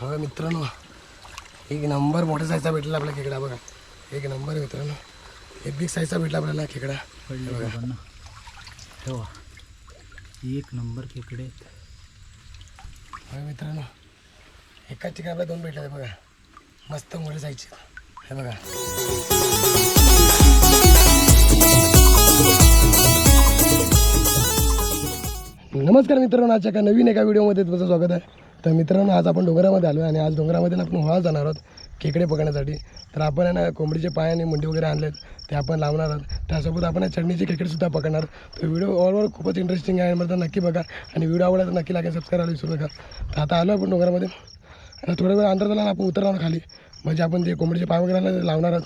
हा मित्रांनो एक नंबर मोठ्या साईजचा भेटला आपला खेकडा बघा. एक नंबर मित्रांनो. एक बिग साईजचा भेटला आपल्याला खेकडा. बघा. ठेवा. एक नंबर खेकडे हा मित्रांनो एकाच ठिकाणी आपल्या दोन भेटले बघा. मस्त मोठ्या साईजचे हे बघा. नमस्कार मित्रांनो आजच्या एका नवीन एका व्हिडिओमध्ये तुमचं स्वागत आहे. तर मित्रांनो आज आपण डोंगरामध्ये आलो आहे आणि आज डोंगरामध्ये ना आपण व्हाळ जाणार आहोत खेकडे पकडण्यासाठी. तर आपण आहे ना कोंबडीचे पाय आणि मुंडी वगैरे आणलेत ते आपण लावणार आहोत. त्यासोबत आपण चटणीचे खेकडेसुद्धा पकडणार तर व्हिडिओ ऑलवर खूपच इंटरेस्टिंग आहे मला तर नक्की बघा. आणि व्हिडिओ आवडला तर नक्की लागेल सबस्क्राईब आला विसरू नका. तर आता आलो आपण डोंगरामध्ये. आता थोडा वेळ अंतर झाला आपण उतरणार खाली. म्हणजे आपण ते कोंबडीचे पाय वगैरे ते लावणार आहोत.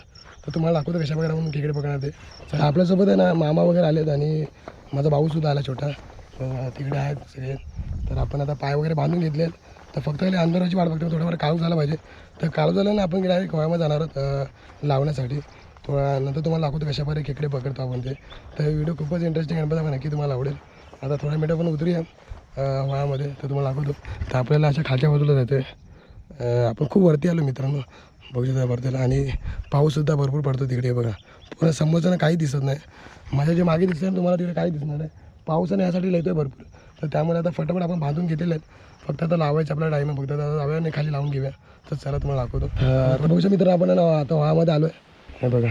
तर तुम्हाला दाखवतो कशा वगैरे म्हणून खेकडे पकडणार ते. तर आपल्यासोबत आहे ना मामा वगैरे आलेत आणि माझा भाऊसुद्धा आला छोटा. तिकडे आहेत सगळे. तर आपण आता पाय वगैरे बांधून घेतले तर फक्त खाली अंधाराची वाट बघतो थोडंफार काळू झाला पाहिजे. तर काळू झालं ना आपण डायरेक्ट गोव्यामध्ये जाणार आहोत लावण्यासाठी. थोडा नंतर तुम्हाला दाखवतो कशाप्रकारे खेकडे पकडतो आपण ते. तर व्हिडिओ खूपच इंटरेस्टिंग आहे बघा नक्की तुम्हाला आवडेल. आता थोड्या मिनटं पण उतरूया अं, तर तुम्हाला दाखवतो. तर आपल्याला अशा खालच्या बाजूला जाते आपण खूप वरती आलो मित्रांनो बघू शकता वरतीला. आणि पाऊससुद्धा भरपूर पडतो तिकडे बघा. पूर्ण समोरच्यानं काही दिसत नाही. माझ्या जे मागे दिसतं तुम्हाला तिकडे काही दिसणार नाही. पावसाने यासाठी लिहितो आहे भरपूर. तर त्यामुळे आता फटाफट आपण बांधून घेतलेले आहेत. फक्त आता लावायचं आपला टाईम आहे. फक्त आता जाऊया आणि खाली लावून घेऊया. तर चला तुम्हाला दाखवतो. तर बघू मित्र आपण ना आता व्हामध्ये आलो आहे हे बघा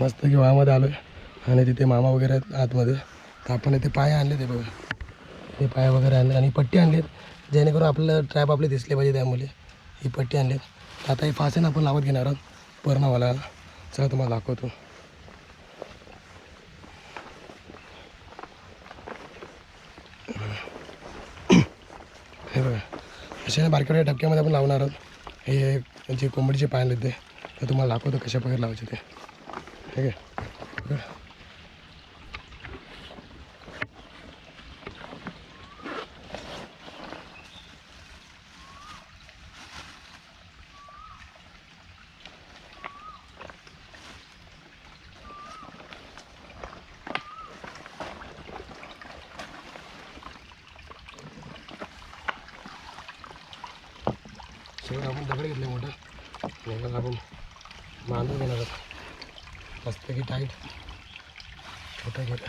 मस्त की व्हामध्ये आलो आहे आणि तिथे मामा वगैरे आहेत आतमध्ये. तर आपण इथे पाय आणले ते बघा. ते पाय वगैरे आणले आणि पट्टी आणलीत. जेणेकरून आपल्याला ट्रॅप आपले दिसले पाहिजे त्यामुळे. ही पट्टी आणलीत. आता हे फासेन आपण लावत घेणार आहोत. पर्णावाला. चला तुम्हाला दाखवतो हे बघा अशा ना बारक्या डबक्यामध्ये आपण लावणार आहोत. हे जे कोंबडीचे पाय आणले ते. तर तुम्हाला दाखवतो कशा प्रकारे लावायचे ते. ठीक आहे? शेवट आपण दगड घेतले मोठं. आणि मग आपण बांधून घेणार आहोत. मस्तपैकी टाईट छोटं घेत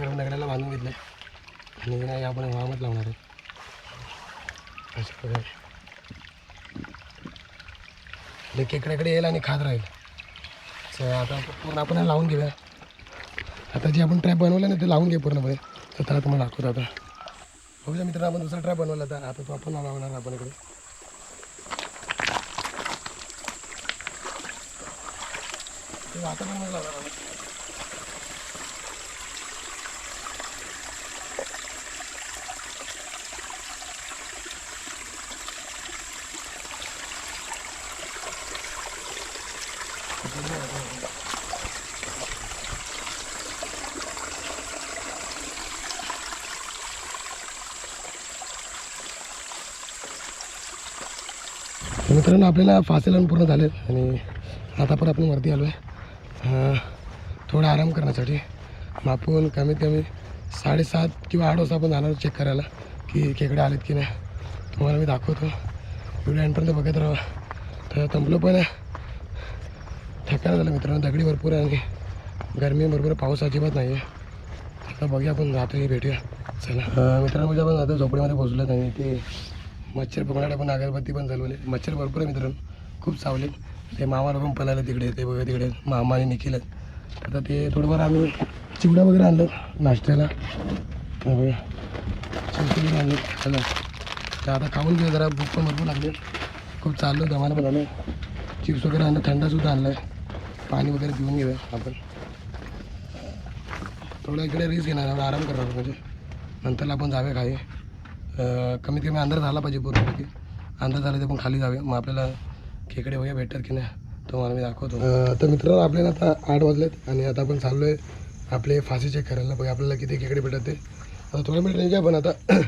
अशा प्रकारे दगडाला बांधून घेतलं आणि नाही आपण वाहमत लावणार आहे. अशा प्रकारे केकड्याकडे येईल आणि खात राहील. तर आता आपण पूर्ण आपण लावून घेऊया. आता जे आपण ट्रॅप बनवलं ना ते लावून घे पूर्णपणे. तर त्याला तुम्हाला दाखवतो आता. बघूया मित्रांनो आपण दुसरा ट्रॅप बनवला होता आता तो आपण लावणार आपण इकडे. ते आता पण लावणार आपण. मित्रांनो आपल्याला फासे लावून पूर्ण झाले आणि आता पण आपण वरती आलो आहे थोडा आराम करण्यासाठी. मापून आपण कमीत कमी साडेसात किंवा आठ वाजता आपण जाणार चेक करायला की खेकडे आलेत की नाही. तुम्हाला मी दाखवतो. व्हिडिओ एंडपर्यंत बघत राहा. तर संपलो पण आहे झालं मित्रांनो दगडी भरपूर आहे. आणि गरमी भरपूर पाऊस अजिबात नाही आहे आता बघूया आपण जातो भेटूया. चला. मित्रांनो म्हणजे आपण आता झोपडीमध्ये पोचलो नाही ते मच्छर पकडायला पण अगरबत्ती पण चालवले. मच्छर भरपूर आहे मित्रांनो खूप चावले ते मामाला पण पलायला तिकडे ते बघा तिकडे. मामा आणि निखिल आता ते थोडंफार आम्ही चिवडा वगैरे आणलं नाश्त्याला. बघा चिवडा आणलं. चला. तर आता खाऊन घेऊ जरा भूक पण भरपूर लागली. खूप चाललं दमाला पण आलं. चिप्स वगैरे आणलं थंडासुद्धा आणलं आहे पाणी वगैरे पिऊन घेऊया आपण. थोडं इकडे रिस्क घेणार एवढा आराम करणार म्हणजे. नंतरला आपण जाऊया खाली. कमीत कमी अंधार झाला पाहिजे पूर्णपैकी. अंधार झाला ते पण खाली जाऊया. मग आपल्याला खेकडे वगैरे भेटतात की नाही तुम्हाला मी दाखवतो. तर मित्रांनो आपल्याला आता आठ वाजलेत आणि आता आपण चाललो आहे आपले फाशी चेक करायला बघा आपल्याला किती खेकडे भेटत ते. आता थोड्या मिनिट निघूया पण आता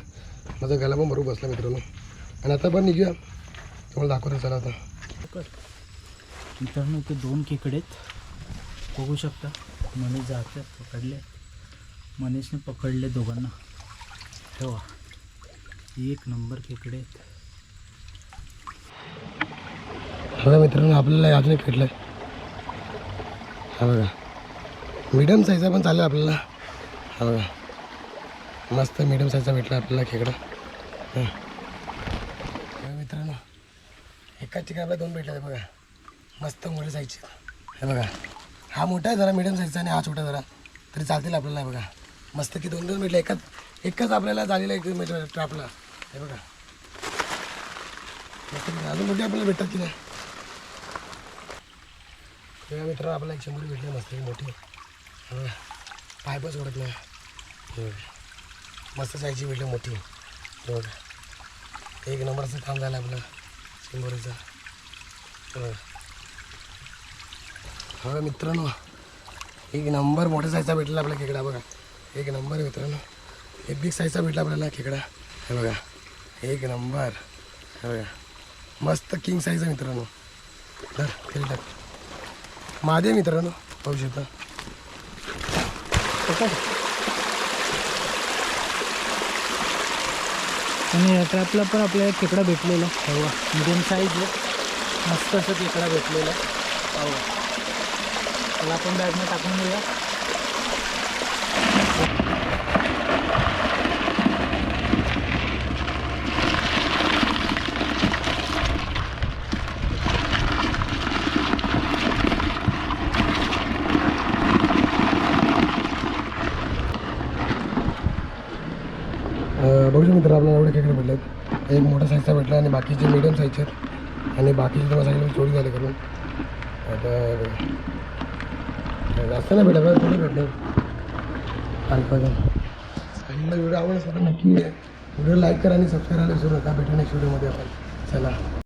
माझा गला पण बरोबर बसला मित्रांनो. आणि आता पण निघूया. तुम्हाला दाखवतो चला आता. मित्रांनो इथे दोन खेकडे आहेत. बघू शकता मनीष जातात पकडले. मनीषने पकडले दोघांना. ठेवा. एक नंबर खेकडे आहेत. बघा मित्रांनो आपल्याला अजून एक भेटलं हा बघा. मीडियम साईजचा पण चालेल आपल्याला. हा बघा. मस्त मीडियम साईजचा भेटला आपल्याला खेकडा. मित्रांनो एकाच चिकन दोन भेटले बघा. मस्त मोठे साईजचे हे बघा. हा मोठा आहे जरा मीडियम साईजचा आणि हा छोटा जरा. तरी चालतील आपल्याला हे बघा. मस्त की दोन दोन भेटले एकाच एकच आपल्याला झालेला एक मीटर ट्रॅपला हे बघा. मस्त अजून मोठी आपल्याला भेटतात की नाही? तेव्हा मित्र आपल्याला एक शंभर भेटले मस्त मोठी. हा पाय पण सोडत नाही. मस्त जायची भेटली मोठी. हे बघा. एक नंबरचं काम झालं आपलं. शंभरीचं. हे बघा. हा मित्रांनो एक नंबर मोठ्या साईजचा भेटला आपला खेकडा बघा. एक नंबर मित्रांनो एक बिग साईजचा भेटला आपल्याला खेकडा. हे बघा एक नंबर. हे बघा मस्त किंग साईज आहे मित्रांनो. धर तेल टाक. मादे मित्रांनो पाहू शकता. आणि या ट्रॅपला पण आपल्याला एक खेकडा भेटलेला हवा मिडियम साईज मस्त असं खेकडा भेटलेला हवा त्याला आपण बॅगनं टाकून देऊया अं, बघू शकतो मित्र आपल्याला एवढे खेकडे भेटलेत. एक मोठा साईजचा भेटला आणि बाकीचे मिडियम साईजचे आणि बाकीचे तुम्हाला सांगितलं चोरी झाले करून. आता जास्त नाही भेटत थोडे भेटले अल्पजण सांगितलं व्हिडिओ आवडला तर नक्की व्हिडिओ लाईक करा आणि सबस्क्राईब करायला विसरू नका. भेटू नेक्स्ट व्हिडिओमध्ये आपण. चला.